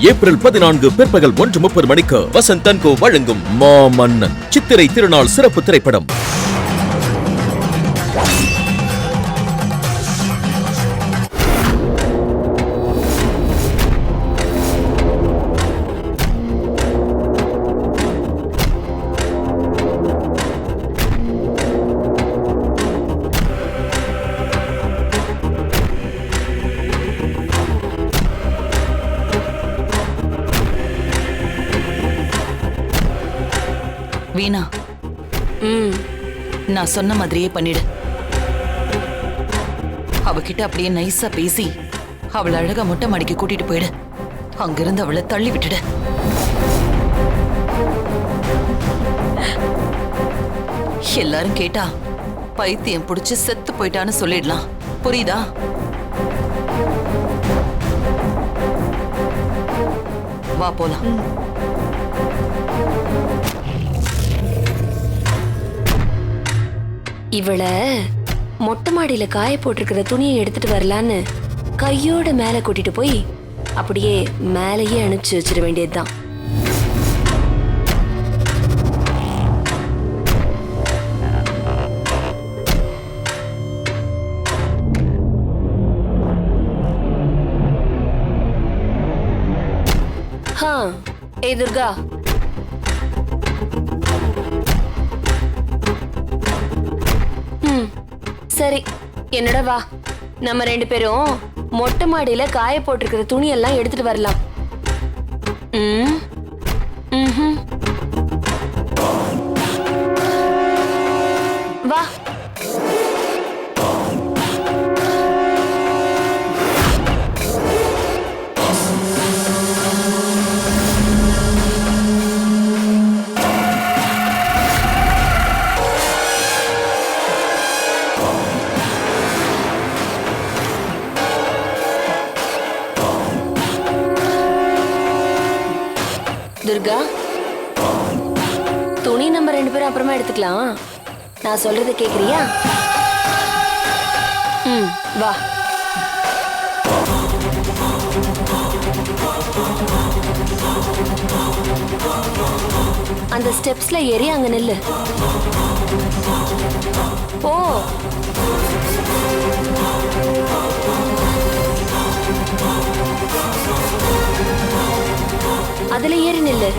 April பதினான்கு பிற்பகல் ஒன்று முப்பது மணிக்கு வசந்த் தன்கோ வழங்கும் மாமன்னன் சித்திரை திருநாள் சிறப்பு திரைப்படம். நான் சொன்ன மாதிரியே பண்ணிடு. அவகிட்ட அப்படியே நைஸா பேசி அவளை அழகா மொட்டை மாடிக்கு கூட்டிட்டு போயிடு. அங்கிருந்து அவளை தள்ளி விட்டுடு. எல்லாரும் கேட்டா பைத்தியம் பிடிச்சு செத்து போயிட்டான்னு சொல்லிடலாம். புரியுதா? வா போலாம். இவளை மொட்டை மாடியில காய போட்டிருக்கிற துணியை எடுத்துட்டு வரலான்னு கையோட மேல கூட்டிட்டு போய் அப்படியே மேலேயே அனுப்பிச்சு வச்சிட வேண்டியதுதான். ஏ துர்கா. சரி என்னோட வா. நம்ம ரெண்டு பேரும் மொட்டை மாடியில காய போட்டிருக்கிற துணியெல்லாம் எடுத்துட்டு வரலாம். ம்? துர்கா? துணி நம்ம ரெண்டு பேரும் அப்புறமா எடுத்துக்கலாம். நான் சொல்றத கேக்குறியா? ம் வா. அந்த ஸ்டெப்ஸ்ல ஏறி அங்க நில்லு. ஓ. அதுல ஏறி நில்லு.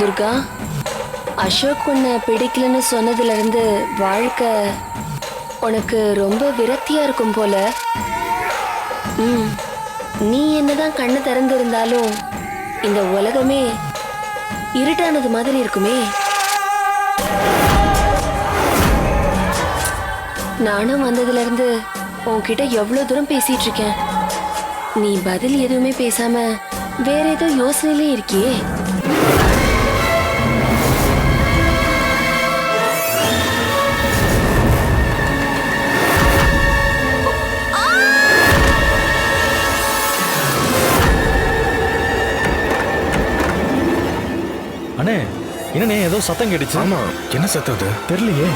துர்கா அசோக் உன்னை பிடிக்கலன்னு சொன்னதுல இருந்து வாழ்க்கை உனக்கு ரொம்ப விரக்தியா இருக்கும் போல. ம் நீ என்னதான் கண்ணு திறந்திருந்தாலும் இந்த உலகமே இருட்டானது மாதிரி இருக்குமே. நானும் வந்ததுல இருந்து உன்கிட்ட எவ்வளவு தூரம் பேசிட்டு இருக்கேன் நீ பதில் எதுவுமே பேசாம வேற ஏதோ யோசனையிலே இருக்கியே. என்னண்ணே ஏதோ சத்தம் கேட்டுச்சு. ஆமா. என்ன சத்தம் அது? தெரியலையே.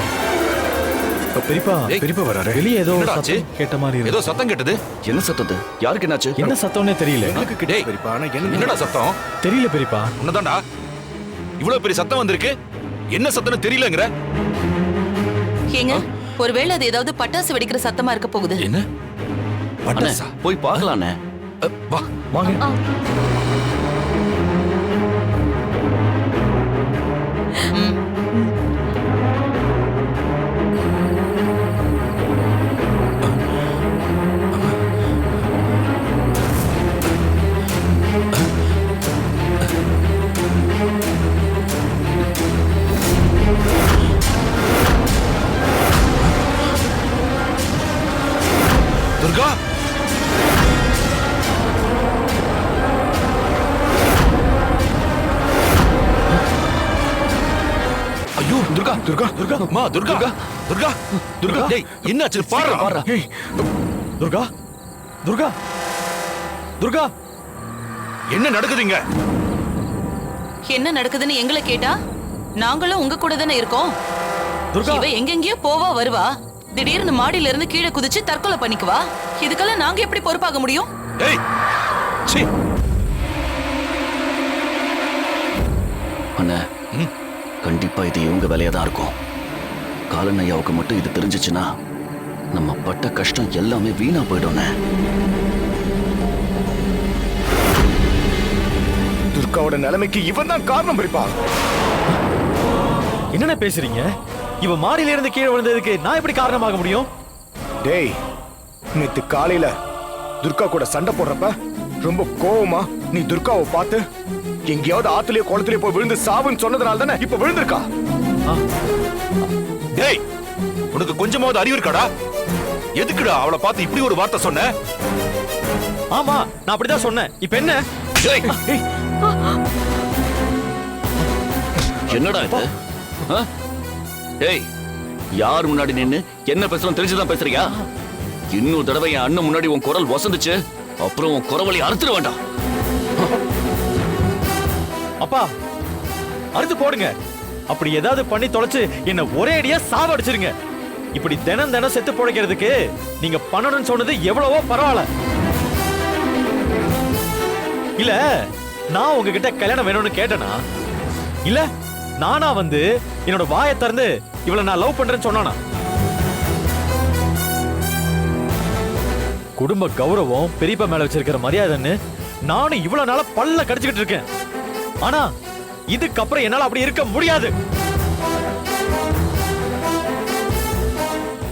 பெரியப்பா பெரியப்பா வராரு. வெளியே ஏதோ? சத்தம் கேட்ட மாதிரி ஏதோ சத்தம் கேட்டது? என்ன சத்தது யாருக்கு என்னாச்சு? என்ன சத்தம்னே தெரியல. டேய் பெரியப்பா ஆனா என்ன? என்னடா சத்தம்? தெரியல பெரியப்பா. உன்னதான்டா. இவ்வளவு பெரிய சத்தம் வந்திருக்கு. என்ன சத்தம்னு தெரியலங்கிற. ஏங்க ஒருவேளை அது ஏதாவது பட்டாசு வெடிக்கிற சத்தமா இருக்க போகுது. என்ன? பட்டாசா? போய் பார்க்கலாண்ணே. அ, வா. வாங்க. துர்கா துர்கா துர்கா மா துர்கா துர்கா துர்கா டேய் என்னாச்சு? பாரு பாரு துர்கா துர்கா துர்கா என்ன நடக்குதுங்க? என்ன நடக்குதுன்னு எங்களை கேட்டா? நாங்களும் உங்க கூட தானே இருக்கோம். துர்கா. இவ எங்கெங்கயோ போவா வருவா. திடீர்னு மாடியில இருந்து கீழே குதிச்சு தற்கொலை பண்ணிக்குவா இதுக்கெல்லாம் நாங்க எப்படி பொறுப்பாக முடியும்? ஏய் சீ அண்ணே கண்டிப்பா இது இவங்க வேலையா தான் இருக்கும். காலன் ஐயாவுக்கு மட்டும் இது தெரிஞ்சிச்சுன்னா நம்ம பட்ட கஷ்டம் எல்லாமே வீணா போயிடும்ண்ணே துர்காவோட நிலைமைக்கு இவன் தான் காரணம் பெரியப்பா என்னென்ன பேசுறீங்க? இவ மாடியில இருந்து கீழே விழுந்ததுக்கு நான் எப்படி காரணமாக முடியும்? டேய் நேத்து காலையில துர்கா கூட சண்டை போடுறப்ப ரொம்ப கோவமா நீ துர்காவை பார்த்து எங்கேயாவது ஆத்துலயோ குளத்துலயோ போய் விழுந்து சாவுன்னு சொன்னதுனால தானே இப்ப விழுந்திருக்கா? டேய் உனக்கு கொஞ்சமாவது அறிவு இருக்காடா? எதுக்குடா அவளை பார்த்து இப்படி ஒரு வார்த்தை சொன்ன? ஆமா நான் அப்படிதான் சொன்னேன். இப்ப என்ன? டேய். டேய் என்னடா இது? ஏய் யார் முன்னாடி நின்னு என்ன பேசலாம் தெரிஞ்சுதான் பேசுறியா? இன்னொரு தடவை என் அண்ணன் முன்னாடி உன் குரல் வசந்துச்சு அப்புறம் உன் குரவழி அறுத்துட வேண்டாம். அப்பா அறுத்து போடுங்க. அப்படி ஏதாவது பண்ணி தொலைச்சு என்ன ஒரே அடியா சாவடிச்சிருங்க. இப்படி தினம் தினம் செத்து பிழைக்கிறதுக்கு நீங்க பண்ணணும்னு சொன்னது எவ்வளவோ பரவாயில்ல. இல்ல நான் உங்ககிட்ட கல்யாணம் வேணும்னு கேட்டேனா? இல்ல நானா வந்து என்னோட வாயை திறந்து இவளை நான் லவ் பண்றேன்னு சொன்னானா? குடும்ப கௌரவம் பெரியப்பா மேல வச்சிருக்கிற மரியாதைன்னு நானும் இவ்வளவு நாளா பல்ல கடிச்சுக்கிட்டு இருக்கேன். ஆனா இதுக்கப்புறம் என்னால அப்படி இருக்க முடியாது.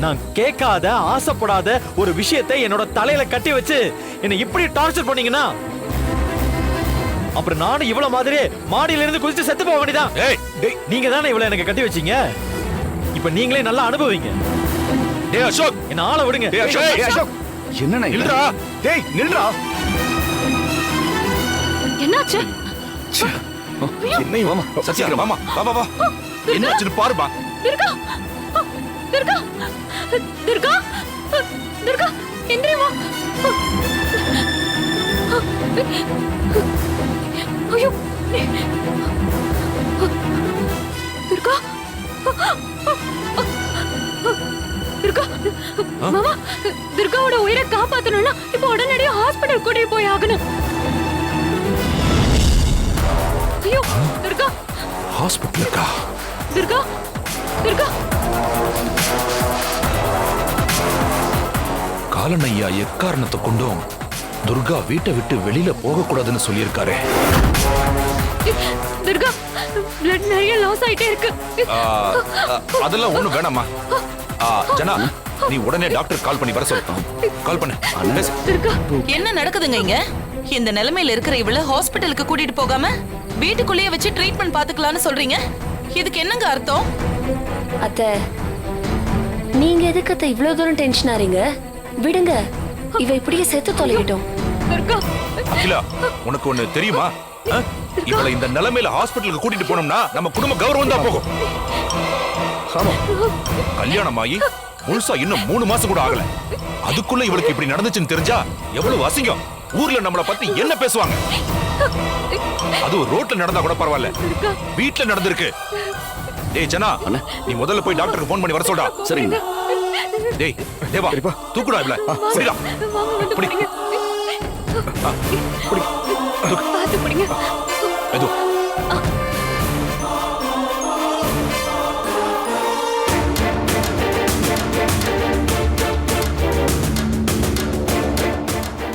நான் கேட்காத ஆசைப்படாத ஒரு விஷயத்தை என்னோட தலையில கட்டி வச்சு என்னை இப்படி டார்ச்சர் பண்ணீங்கன்னா அப்புறம் நானும் இவ்வளவு மாதிரியே மாடியில இருந்து குதிச்சு செத்து போக வேண்டியதான் நீங்க தானே இவ்வளவு எனக்கு கட்டி வச்சீங்க? இப்ப நீங்களே நல்லா அனுபவிங்க. டேய் அசோக். என்ன ஆள விடுங்க. டேய் அசோக். என்னண்ணா? இல்லடா டேய் நில்றா. என்னாச்சு? என்ன இவன்? சத்யா மாமா வா வா வா. என்ன ஆச்சுன்னு பாருமா துர்கா. துர்கா. துர்கா. துர்கா எந்திரி வா. ஐயோ. துர்கா. துர்கா. மாமா துர்காவோட உயிரை காப்பாத்தணும்னா இப்போ உடனடியா ஹாஸ்பிடல் கூட்டிட்டு போய் ஆகணும். ஐயோ துர்கா ஹாஸ்பிட்டலுக்கா துர்கா துர்கா காலனையா எக்காரணத்தை கொண்டும் துர்கா வீட்டை விட்டு வெளியில போக கூடாதுன்னு சொல்லியிருக்காரு துர்கா பிளட் நிறைய லாஸ் ஆயிட்டே இருக்கு. அதெல்லாம் ஒண்ணும் வேணாமா ஆ, ஜனா நீ உடனே டாக்டர் கால் பண்ணி வர சொல்லு. கால் பண்ணு. துர்கா என்ன நடக்குதுங்க இங்க? இந்த நிலைமையில இருக்கிற இவள ஹாஸ்பிட்டலுக்கு கூட்டிட்டு போகாம? வீட்டுக்குள்ளேயே வச்சு ட்ரீட்மெண்ட் பாத்துக்கலாம்னு சொல்றீங்க? இதுக்கு என்னங்க அர்த்தம்? அத்தை நீங்க எதுக்கு அத்தை இவ்வளவு தூரம் டென்ஷன் ஆறீங்க? விடுங்க. இவ இப்படியே செத்து தொலைகிட்டோம் அகிலா உனக்கு ஒண்ணு தெரியுமா? இவளை இந்த நிலைமையில ஹாஸ்பிட்டலுக்கு கூட்டிட்டு போனோம்னா நம்ம குடும்ப கௌரவம் தான் போகும். ஆமா. கல்யாணம் ஆகி முழுசா இன்னும் மூணு மாசம் கூட ஆகல. அதுக்குள்ள இவளுக்கு இப்படி நடந்துச்சுன்னு தெரிஞ்சா எவ்வளவு அசிங்கம். ஊர்ல நம்மள பத்தி என்ன பேசுவாங்க? அது ரோட்ல நடந்தா கூட பரவாயில்ல. வீட்ல நடந்திருக்கு. டேய் ஜனா. நீ முதல்ல போய் டாக்டருக்கு ஃபோன் பண்ணி வர சொல்டா. சரிங்க டேய் தேவா தூக்குடா இவள. சரிடா புடி. பிடிங்க புடி. பார்த்து பிடிங்க எது?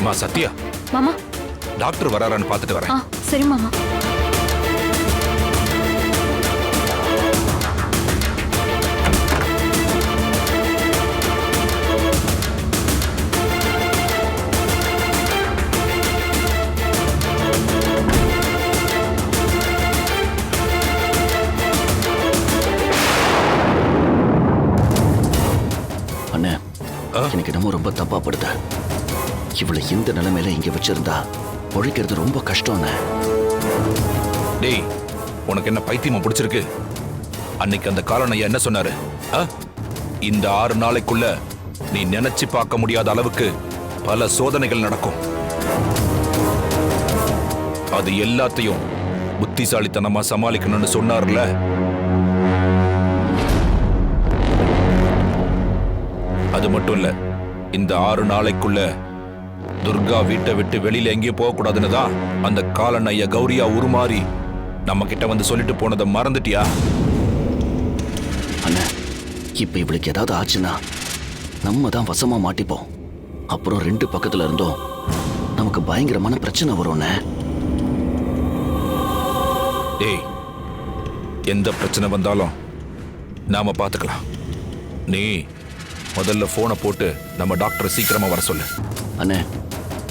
மா சத்யா. மாமா. டாக்டர் வராரான்னு பார்த்துட்டு வரேன். ஆ சரி மாமா. அண்ணே? எனக்கு என்னமோ ரொம்ப தப்பா படுத இவளை இந்த நிலைமையில இங்க வச்சிருந்தா பொழைக்கிறது ரொம்ப கஷ்டம் டேய் உனக்கு என்ன பைத்தியமா பிடிச்சிருக்கு? அன்னைக்கு அந்த காலனையா என்ன சொன்னாரு? ஆ? இந்த ஆறு நாளைக்குள்ள நீ நினைச்சு பார்க்க முடியாத அளவுக்கு பல சோதனைகள் நடக்கும். அது எல்லாத்தையும் புத்திசாலித்தனமா சமாளிக்கணும்னு சொன்னார்ல. அது மட்டும் இல்ல இந்த ஆறு நாளைக்குள்ள துர்கா வீட்டை விட்டு வெளியில எங்கேயும் போக கூடாதுன்னு தான் அந்த காலன் ஐயா கௌரியா உருமாறி நம்ம கிட்ட வந்து சொல்லிட்டு போனதை மறந்துட்டியா? அண்ணே இப்ப இவளுக்கு ஏதாவது ஆச்சுன்னா நம்ம தான் வசமா மாட்டிப்போம். அப்புறம் ரெண்டு பக்கத்துல இருந்தோம் நமக்கு பயங்கரமான பிரச்சனை வரும்ண்ணே டேய் எந்த பிரச்சனை வந்தாலும் நாம பார்த்துக்கலாம் நீ முதல்ல போனை போட்டு நம்ம டாக்டரை சீக்கிரமா வர சொல்லு. அண்ணே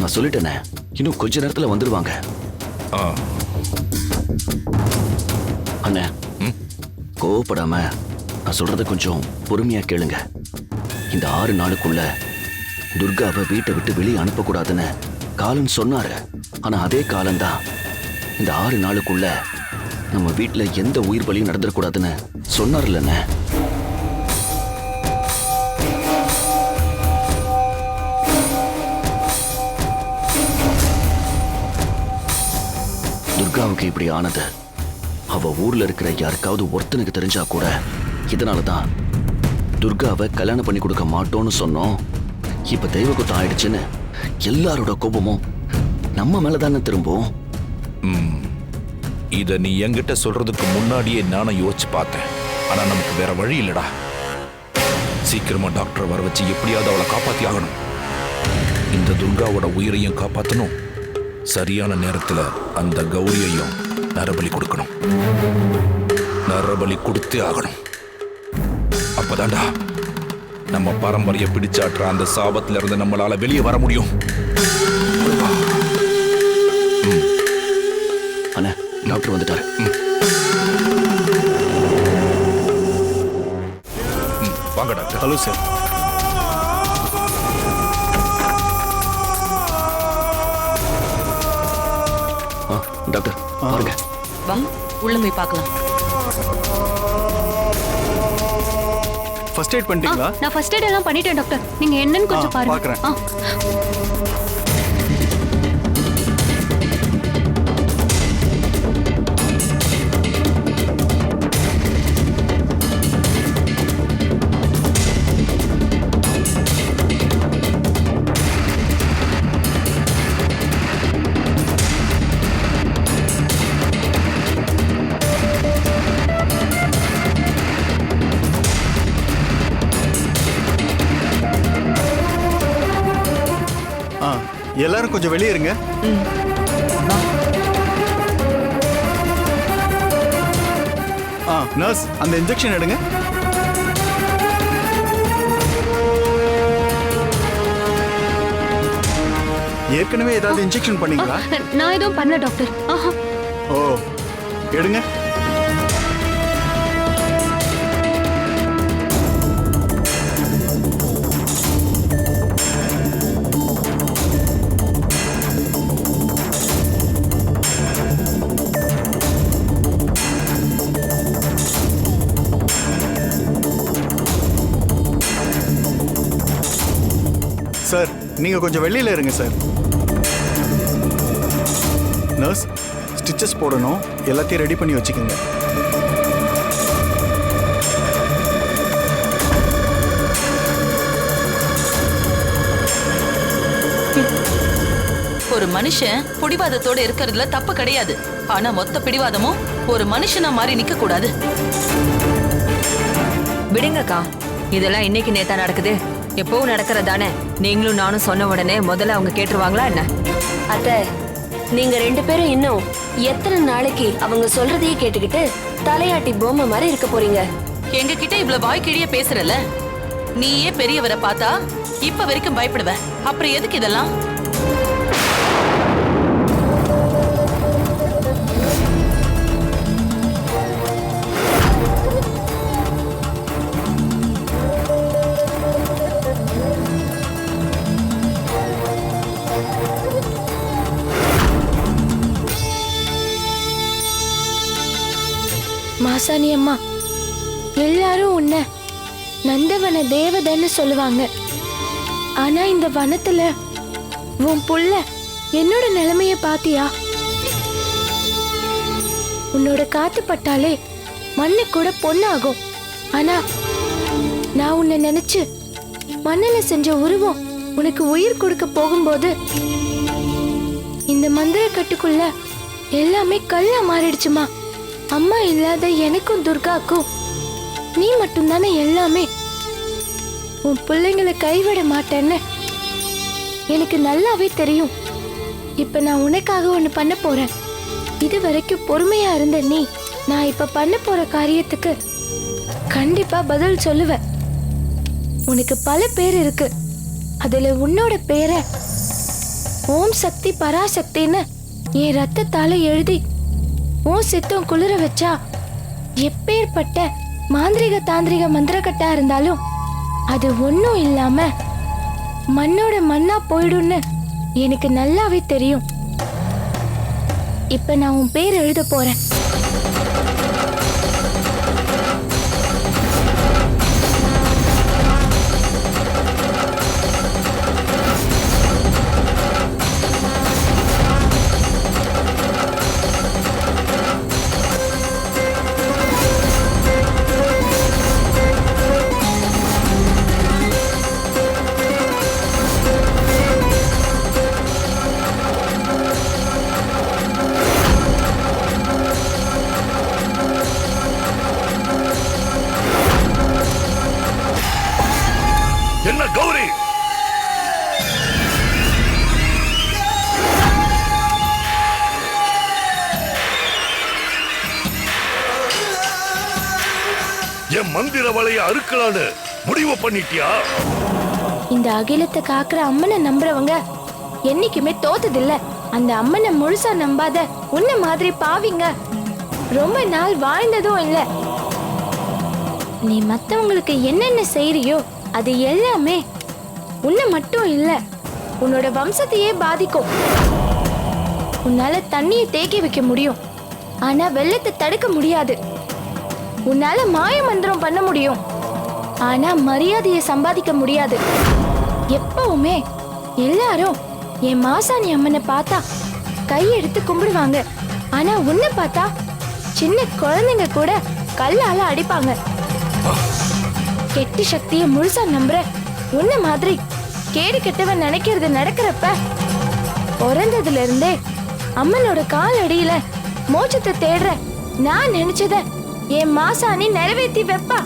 நான் சொல்லிட்டேனே. இன்னும் கொஞ்ச நேரத்துல வந்துடுவாங்க ஆ. அண்ணே? கோவப்படாம நான் சொல்றத கொஞ்சம் பொறுமையா கேளுங்க. இந்த ஆறு நாளுக்குள்ள துர்காவை வீட்டை விட்டு வெளியே அனுப்பக்கூடாதுன்னு காலன் சொன்னாரு. ஆனா அதே காலம்தான் இந்த ஆறு நாளுக்குள்ள நம்ம வீட்டுல எந்த உயிர் பலியும் நடந்துடக்கூடாதுன்னு சொன்னார்லண்ணே. அவளுக்கு இப்படி ஆனது. அவ ஊர்ல இருக்கிற யாருக்காவது ஒருத்தனுக்கு தெரிஞ்சா கூட இதனால தான் துர்காவை கல்யாணம் பண்ணி கொடுக்க மாட்டோம்னு சொன்னோம். இப்ப தெய்வகுத்தம் ஆயிடுச்சுன்னு எல்லாரோட கோபமும் நம்ம மேல தானே திரும்பும்? ம். இத நீ என்கிட்ட சொல்றதுக்கு முன்னாடியே நானும் யோசிச்சு பார்த்தேன். ஆனா நமக்கு வேற வழி இல்லடா. சீக்கிரமா டாக்டர் வர வச்சு எப்படியாவது அவளை காப்பாத்தி ஆகணும் இந்த துர்காவோட உயிரையும் காப்பாத்தணும். சரியான நேரத்துல அந்த கௌரியையும் நரபலி கொடுக்கணும். நரபலி கொடுத்தே ஆகணும். அப்பதான்டா நம்ம பாரம்பரிய பிடிச்சாற்ற அந்த சாபத்துல இருந்து நம்மளால வெளியே வர முடியும். அண்ணா டாக்டர் வந்துட்டாரு. வாங்க டாக்டர். Hello sir. டாக்டர் பாருங்க. வா உள்ள போய் பார்க்கலாம். ஃபர்ஸ்ட் எய்ட் பண்ணிட்டீங்களா? நான் ஃபர்ஸ்ட் எய்ட் எல்லாம் பண்ணிட்டேன் டாக்டர். நீங்க என்னன்னு கொஞ்சம் பாருங்க. பார்க்கறேன். எல்லாரும் கொஞ்சம் வெளியே இருங்க. ஆ நர்ஸ் அந்த இன்ஜெக்ஷன் எடுங்க. ஏற்கனவே ஏதாவது இன்ஜெக்ஷன் பண்ணீங்களா? நான் எதுவும் பண்ணல டாக்டர். ஆஹா. ஓ எடுங்க. சார் நீங்க கொஞ்சம் வெளியில இருங்க சார். நர்ஸ் ஸ்டிச்சஸ் போடணும். எல்லாத்தையும் ரெடி பண்ணி வச்சுக்கோங்க. ஒரு மனுஷன் பிடிவாதத்தோட இருக்கிறதுல தப்பு கிடையாது. ஆனா மொத்த பிடிவாதமும் ஒரு மனுஷனா மாறி நிக்க கூடாது விடுங்கக்கா. இதெல்லாம் இன்னைக்கு நேத்தா நடக்குது. எப்பவும் நடக்கிறதானே? நீங்களும் நானும் சொன்ன உடனே முதல்ல அவங்க கேட்டுருவாங்களா என்ன? அத்த நீங்க ரெண்டு பேரும் இன்னும் எத்தனை நாளைக்கு அவங்க சொல்றதையே கேட்டுக்கிட்டு தலையாட்டி பொம்மை மாதிரி இருக்க போறீங்க? எங்க கிட்ட இவ்வளவு வாய்க்கிழிய பேசுறல நீயே பெரியவரை பார்த்தா இப்ப வரைக்கும் பயப்படுவ. அப்புறம் எதுக்கு இதெல்லாம்? ஆசானி அம்மா எல்லாரும் உன்னை நந்தவன தேவதைன்னு சொல்லுவாங்க. ஆனா இந்த வனத்துல உன் புள்ள என்னோட நிலைமைய பாத்தியா? உன்னோட காத்து பட்டாலே மண்ணு கூட பொண்ணாகும். ஆனா நான் உன்னை நினைச்சு மண்ணுல செஞ்ச உருவம் உனக்கு உயிர் கொடுக்க போகும்போது இந்த மந்திர கட்டுக்குள்ள எல்லாமே கல்லா மாறிடுச்சுமா? அம்மா இல்லாத எனக்கும் துர்காக்கும். நீ மட்டும்தானே எல்லாமே. உன் பிள்ளைங்களை கைவிட மாட்டேன்னு எனக்கு நல்லாவே தெரியும். இப்ப நான் உனக்காக ஒண்ணு பண்ண போறேன். இது வரைக்கும் பொறுமையா இருந்த நீ நான் இப்ப பண்ண போற காரியத்துக்கு கண்டிப்பா பதில் சொல்லுவ உனக்கு பல பேர் இருக்கு. அதுல உன்னோட பேரை ஓம் சக்தி பராசக்தின்னு என் ரத்தத்தால எழுதி உன் சித்தம் குளிர வச்சா எப்பேற்பட்ட மாந்திரிக தாந்திரிக மந்திரக்கட்டா இருந்தாலும் அது ஒன்றும் இல்லாம மண்ணோட மண்ணா போயிடும்னு எனக்கு நல்லாவே தெரியும். இப்ப நான் உன் பேர் எழுத போறேன். என் மந்திர வலைய அறுக்கலான்னு முடிவு பண்ணிட்டியா? இந்த அகிலத்தை காக்குற அம்மனை நம்புறவங்க என்னைக்குமே தோத்ததில்ல. அந்த அம்மனை முழுசா நம்பாத உன்ன மாதிரி பாவிங்க. ரொம்ப நாள் வாழ்ந்ததும் இல்ல. நீ மத்தவங்களுக்கு என்னென்ன செய்றியோ அது எல்லாமே உன்னை மட்டும் இல்ல உன்னோட வம்சத்தையே பாதிக்கும். உன்னால தண்ணியை தேக்கி வைக்க முடியும். ஆனா வெள்ளத்தை தடுக்க முடியாது. உன்னால மாய மந்திரம் பண்ண முடியும். ஆனா மரியாதையை சம்பாதிக்க முடியாது. எப்பவுமே எல்லாரும் என் மாசாணி அம்மனை பார்த்தா கையெடுத்து கும்பிடுவாங்க. ஆனா உன்னை பார்த்தா சின்ன குழந்தைங்க கூட கல்லால அடிப்பாங்க. கெட்டி சக்தியை முழுசா நம்புற உன்ன மாதிரி கேடு கெட்டவன் நினைக்கிறது நடக்கிறப்ப பிறந்ததுல இருந்தே அம்மனோட கால் அடியில மோச்சத்தை தேடுற நான் நினைச்சத என் மாசாணி நிறைவேற்றி வைப்பா.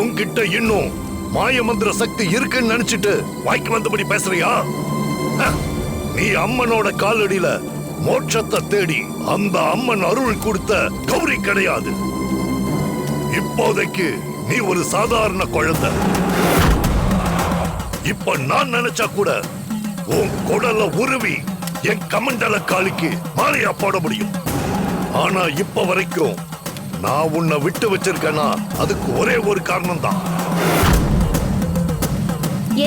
உன்கிட்ட இன்னும் மாய மந்திர சக்தி இருக்குன்னு நினைச்சிட்டு வாய்க்கு வந்தபடி பேசுறியா? நீ அம்மனோட காலடியில மோட்சத்தை தேடி அந்த அம்மன் அருள் கொடுத்த கௌரி கிடையாது. இப்போதைக்கு நீ ஒரு சாதாரண குழந்தை. இப்ப நான் நினைச்சா கூட உன் குடல உருவி என் கமண்டல காளிக்கு மாலையா போட முடியும். ஆனா இப்ப வரைக்கும் நான் உன்னை விட்டு வச்சிருக்கேனா அதுக்கு ஒரே ஒரு காரணம் தான்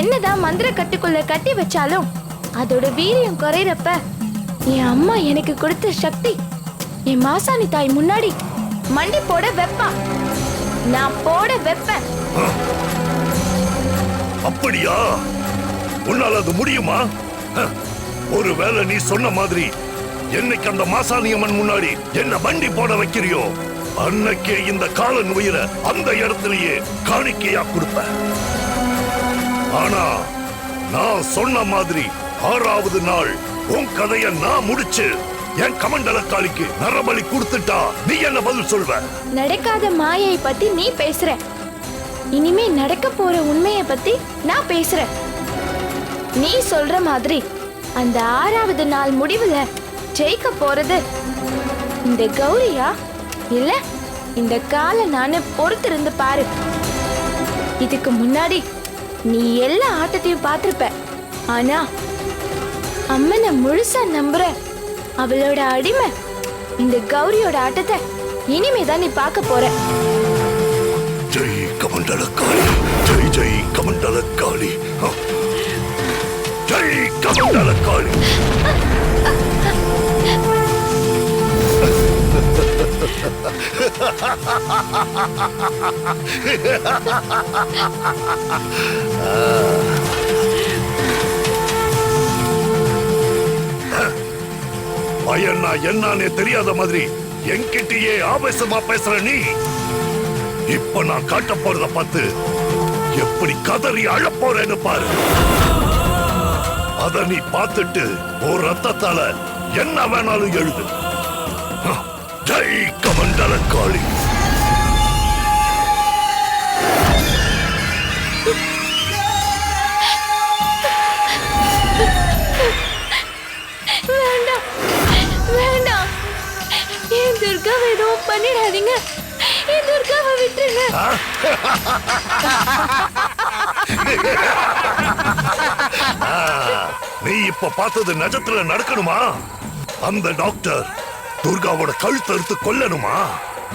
என்னதான் மந்திர கட்டுக்குள்ள கட்டி வச்சாலும் அதோட வீரியம் குறையறப்ப என் அம்மா எனக்கு கொடுத்த சக்தி என் மாசாணி தாய் முன்னாடி மண்டி போட வெப்பா நான் போட வெப்பேன். அப்படியா? உன்னால அது முடியுமா? ஒருவேளை நீ சொன்ன மாதிரி என்னைக்கு அந்த மாசாணியம்மன் முன்னாடி என்ன வண்டி போட வைக்கிறியோ? அன்னைக்கே இந்த காலன் உயிரை அந்த இடத்திலேயே காணிக்கையா கொடுப்ப ஆனா நான் சொன்ன மாதிரி ஆறாவது நாள் உன் கதைய நான் முடிச்சு என் கமண்டல காளிக்கு நரபலி கொடுத்துட்டா நீ என்ன பதில் சொல்வ? நடக்காத மாயை பத்தி நீ பேசுற. இனிமே நடக்க போற உண்மைய பத்தி நான் பேசுறேன் நீ சொல்ற மாதிரி அந்த ஆறாவது நாள் முடிவுல ஜெயிக்க போறது இந்த கௌரியா? இல்ல இந்த கால நானு பொறுத்திருந்து பாரு. இதுக்கு முன்னாடி நீ எல்லா ஆட்டத்தையும் பார்த்திருப்ப. ஆனா அம்மனை முழுசா நம்புற அவளோட அடிமை இந்த கௌரியோட ஆட்டத்தை இனிமேதான் நீ பார்க்க போற. ஜெய் கமண்டல காளி ஜெய் ஜெய் கமண்டல காளி ஜெய் கமண்டல பயன்னா என்னன்னே தெரியாத மாதிரி என்கிட்டயே ஆவேசமா பேசுற நீ. இப்ப நான் காட்ட போறத பார்த்து எப்படி கதறி அழப்போறேன்னு பாரு. அத நீ பார்த்துட்டு ஒரு ரத்தத்தால என்ன வேணாலும் எழுது. ஹ, ஜெய் கமண்டல காளி வேண்டாம். வேண்டாம். என் துர்காவை எதுவும் பண்ணிடாதீங்க. என் துர்காவை விட்டுருங்க. நீ இப்ப பார்த்தது நிஜத்துல நடக்கணுமா? அந்த டாக்டர் துர்காவோட கழுத்தை அறுத்து கொல்லணுமா?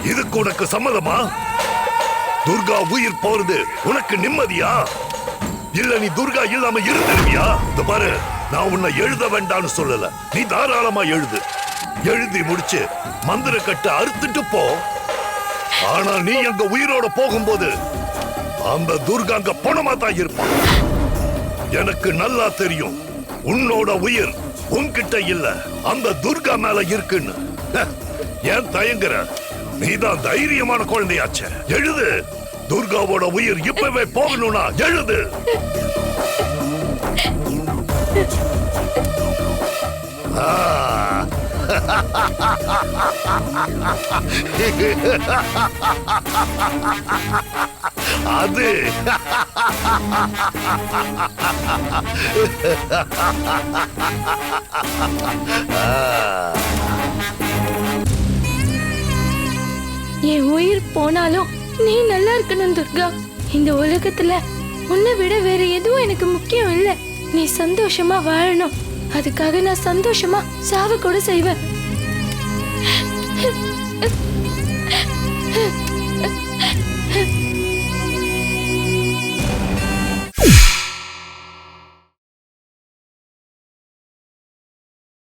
இதுக்கு உனக்கு சம்மதமா? துர்கா உயிர் போறது உனக்கு நிம்மதியா? இல்ல நீ துர்கா இல்லாம இருந்துருவியா இந்த பாரு நான் உன்னை எழுத வேண்டாம்னு சொல்லல. நீ தாராளமா எழுது. எழுதி முடிச்சு மந்திர கட்டை அறுத்துட்டு போ. ஆனா நீ அங்க உயிரோட போகும்போது அந்த துர்கா அங்க பணமா தான் இருப்பான் எனக்கு நல்லா தெரியும். உன்னோட உயிர் உன்கிட்ட இல்ல. அந்த துர்கா மேல இருக்குன்னு. ஏன் தயங்குற? நீதான் தைரியமான குழந்தையாச்சே. எழுது. துர்காவோட உயிர் இப்பவே போகணும்னா எழுது. அது. ஆ. என் உயிர் போனாலும் நீ நல்லா இருக்கணும் துர்கா. இந்த உலகத்துல உன்னை விட வேற எதுவும் எனக்கு முக்கியம் இல்ல. நீ சந்தோஷமா வாழணும். அதுக்காக நான் சந்தோஷமா சாவ கூட செய்வேன். Huh.